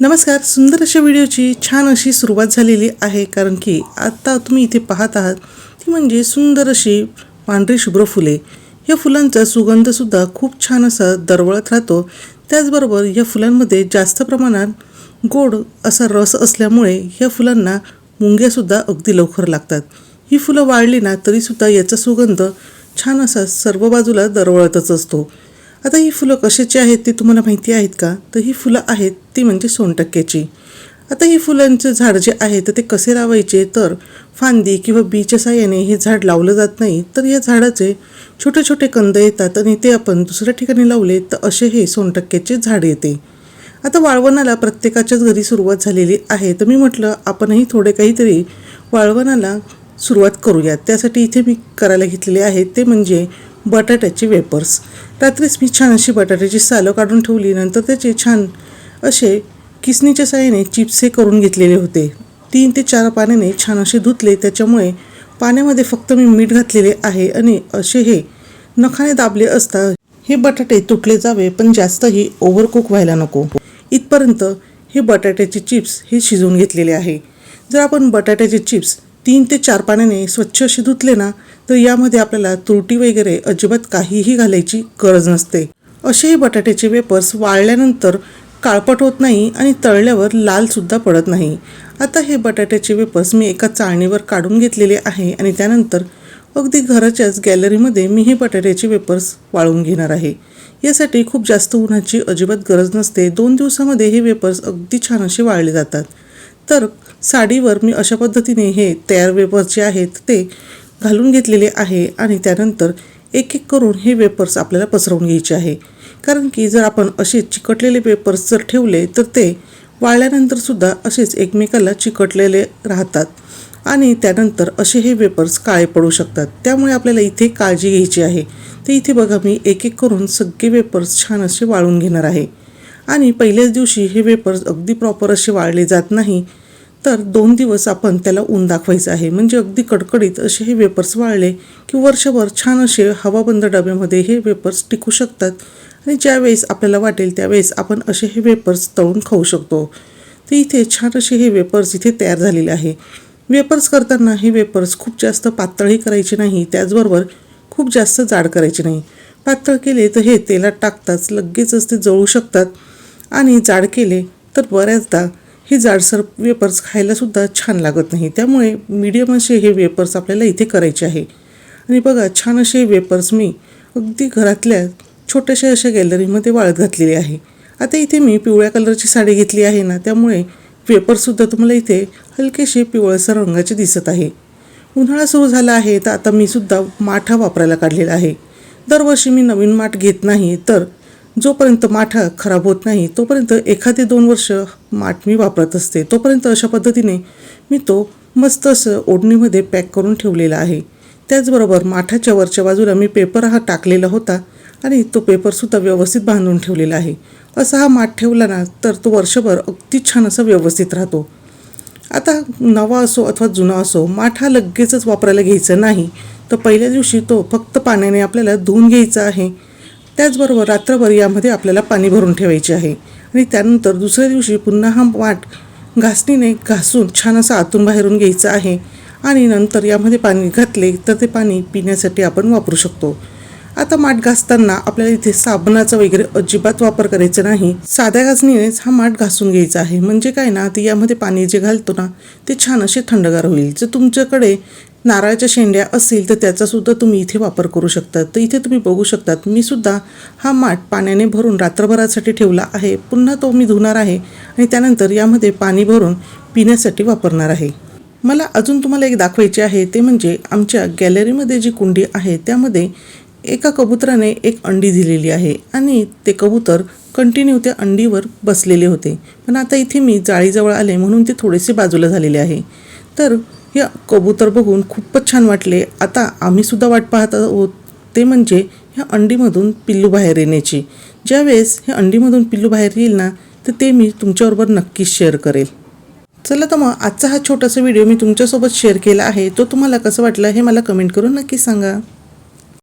नमस्कार सुंदर अशा व्हिडिओची छान अशी सुरुवात झालेली आहे कारण की आत्ता तुम्ही इथे पाहत आहात ती म्हणजे सुंदर अशी पांढरी शुभ्र फुले. या फुलांचा सुगंधसुद्धा खूप छान असा दरवळत राहतो. त्याचबरोबर या फुलांमध्ये जास्त प्रमाणात गोड असा रस असल्यामुळे या फुलांना मुंग्यासुद्धा अगदी लवकर लागतात. ही फुलं वाळली ना तरीसुद्धा याचा सुगंध छान असा सर्व बाजूला दरवळतच असतो. आता ही फुलं कशाची आहेत ते तुम्हाला माहिती आहेत का? तर ही फुलं आहेत ती म्हणजे सोनटक्क्याची आता ही फुलांचं झाड जे आहे तर ते कसे लावायचे? तर फांदी किंवा बीच्या साह्याने हे झाड लावलं जात नाही तर या झाडाचे छोटे छोटे कंद येतात आणि ते आपण दुसऱ्या ठिकाणी लावले तर असे हे सोनटक्क्याचे झाड येते. आता वाळवणाला प्रत्येकाच्याच घरी सुरुवात झालेली आहे तर मी म्हटलं आपणही थोडे काहीतरी वाळवणाला सुरुवात करूयात. त्यासाठी इथे मी करायला घेतलेले आहे ते म्हणजे बटाट्याचे वेपर्स. रात्रीच मी छान अशी बटाट्याची सालं काढून ठेवली नंतर त्याचे छान असे किसनीच्या साहाय्याने चिप्स हे करून घेतलेले होते. तीन ते चार पाण्याने छान असे धुतले त्याच्यामुळे पाण्यामध्ये फक्त मी मीठ घातलेले आहे आणि असे हे नखाने दाबले असता हे बटाटे तुटले जावे पण जास्तही ओव्हरकुक व्हायला नको. इथपर्यंत हे बटाट्याचे चिप्स हे शिजवून घेतलेले आहे. जर आपण बटाट्याचे चिप्स तीन ते चार पाण्याने स्वच्छ असे धुतले ना तर यामध्ये आपल्याला तुरटी वगैरे अजिबात काहीही घालायची गरज नसते. असेही बटाट्याचे वेपर्स वाळल्यानंतर काळपट होत नाही आणि तळल्यावर लालसुद्धा पडत नाही. आता हे बटाट्याचे वेपर्स मी एका चाळणीवर काढून घेतलेले आहे आणि त्यानंतर अगदी घराच्याच गॅलरीमध्ये मी हे बटाट्याचे वेपर्स वाळून घेणार आहे. यासाठी खूप जास्त उन्हाची अजिबात गरज नसते. दोन दिवसामध्ये हे वेपर्स अगदी छान असे वाळले जातात. तर साडीवर मी अशा पद्धतीने हे तयार वेपर्स जे आहेत ते घालून घेतलेले आहे आणि त्यानंतर एक एक करून हे वेपर्स आपल्याला पसरवून घ्यायचे आहे. कारण की जर आपण असे चिकटलेले पेपर्स जर ठेवले तर ते वाळल्यानंतरसुद्धा असेच एकमेकाला चिकटलेले राहतात आणि त्यानंतर असे हे वेपर्स काळे पडू शकतात. त्यामुळे आपल्याला इथे काळजी घ्यायची आहे. तर इथे बघा मी एक एक करून सगळे वेपर्स छान असे वाळून घेणार आहे. आणि पहिल्याच दिवशी हे वेपर्स अगदी प्रॉपर असे वाळले जात नाही. तर दोन दिवस आपण त्याला ऊन दाखवायचं आहे. म्हणजे अगदी कडकडीत असे हे वेपर्स वाळले की वर्षभर छान असे हवाबंद डब्यामध्ये हे वेपर्स टिकू शकतात. आणि ज्यावेळेस आपल्याला वाटेल त्यावेळेस आपण असे हे वेपर्स तळून खाऊ शकतो. तर इथे छान असे हे वेपर्स इथे तयार झालेले आहे. वेपर्स करताना हे वेपर्स खूप जास्त पातळही करायचे नाही त्याचबरोबर खूप जास्त जाड करायचे नाही. पातळ केले तर हे तेलात टाकताच लगेचच ते जळू शकतात. आणि जाड केले तर बऱ्याचदा हे जाडसर वेपर्स खायलासुद्धा छान लागत नाही. त्यामुळे मीडियम असे हे वेपर्स आपल्याला इथे करायचे आहे. आणि बघा छान असे वेपर्स मी अगदी घरातल्या छोट्याशा अशा गॅलरीमध्ये वाळत घातलेली आहे. आता इथे मी पिवळ्या कलरची साडी घेतली आहे ना त्यामुळे वेपर्ससुद्धा तुम्हाला इथे हलकेसे पिवळसर रंगाचे दिसत आहे. उन्हाळा सुरू झाला आहे तर आता मी सुद्धा माठा वापरायला काढलेला आहे. दरवर्षी मी नवीन माठ घेत नाही तर जोपर्यंत माठा खराब होत नाही तोपर्यंत एखादे दोन वर्ष माठ मी वापरत असते. तोपर्यंत अशा पद्धतीने मी तो मस्त असं ओढणीमध्ये पॅक करून ठेवलेला आहे. त्याचबरोबर माठाच्या वरच्या बाजूला मी पेपर हा टाकलेला होता आणि तो पेपरसुद्धा व्यवस्थित बांधून ठेवलेला आहे. असा हा माठ ठेवला ना तर तो वर्षभर अगदी छान असा व्यवस्थित राहतो. आता नवा असो अथवा जुना असो माठ हा लगेचच वापरायला घ्यायचा नाही. तर पहिल्या दिवशी तो फक्त पाण्याने आपल्याला धुवून घ्यायचा आहे. त्याचबरोबर रात्रभर यामध्ये आपल्याला पाणी भरून ठेवायचे आहे. आणि त्यानंतर दुसऱ्या दिवशी पुन्हा हा वाट घासणीने घासून छान असा आतून बाहेरून घ्यायचा आहे. आणि नंतर यामध्ये पाणी घातले तर ते पाणी पिण्यासाठी आपण वापरू शकतो. आता माठ घासताना आपल्याला इथे साबणाचा वगैरे अजिबात वापर करायचा नाही. साध्या घासणीनेच हा माठ घासून घ्यायचा आहे. म्हणजे काय ना ते यामध्ये पाणी जे घालतो ना ते छान असे थंडगार होईल. जर तुमच्याकडे नारळाच्या शेंड्या असतील तर त्याचासुद्धा तुम्ही इथे वापर करू शकता. तर इथे तुम्ही बघू शकतात मी सुद्धा हा माठ पाण्याने भरून रात्रभरासाठी ठेवला आहे. पुन्हा तो मी धुणार आहे आणि त्यानंतर यामध्ये पाणी भरून पिण्यासाठी वापरणार आहे. मला अजून तुम्हाला एक दाखवायचे आहे. ते म्हणजे आमच्या गॅलरीमध्ये जी कुंडी आहे त्यामध्ये एका कबुतराने एक अंडी दिलेली आहे आणि ते कबूतर कंटिन्यू त्या अंडीवर बसलेले होते. पण आता इथे मी जाळीजवळ आले म्हणून ते थोडेसे बाजूला झालेले आहे. तर या कबूतर बघून खूपच छान वाटले. आता आम्हीसुद्धा वाट पाहत आहोत. ते म्हणजे ह्या अंडीमधून पिल्लू बाहेर येण्याची. ज्यावेळेस ह्या अंडीमधून पिल्लू बाहेर येईल ना तर ते मी तुमच्याबरोबर नक्कीच शेअर करेल. चला तर मग आजचा हा छोटासा व्हिडिओ मी तुमच्यासोबत शेअर केला आहे. तो तुम्हाला कसं वाटलं हे मला कमेंट करून नक्की सांगा.